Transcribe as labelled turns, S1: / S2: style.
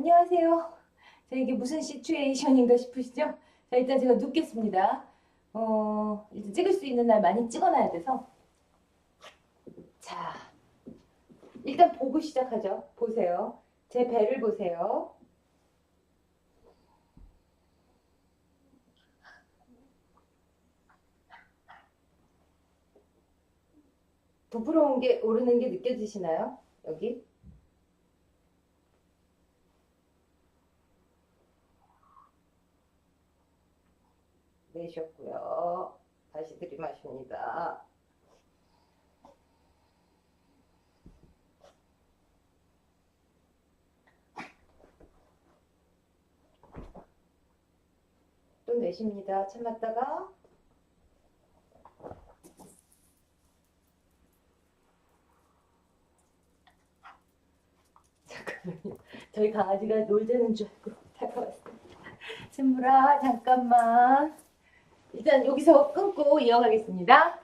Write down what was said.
S1: 안녕하세요. 자, 이게 무슨 시츄에이션인가 싶으시죠? 자, 일단 제가 눕겠습니다. 어, 일단 찍을 수 있는 날 많이 찍어놔야 돼서. 자, 일단 보고 시작하죠. 보세요. 제 배를 보세요. 부풀어온 게 오르는 게 느껴지시나요? 여기? 내쉬었고요. 다시 들이마십니다. 또 내쉽니다. 참았다가 잠깐만요. 저희 강아지가 놀자는 줄 알고 다가왔습니다. 샘물아 잠깐만. 일단 여기서 끊고 이어가겠습니다.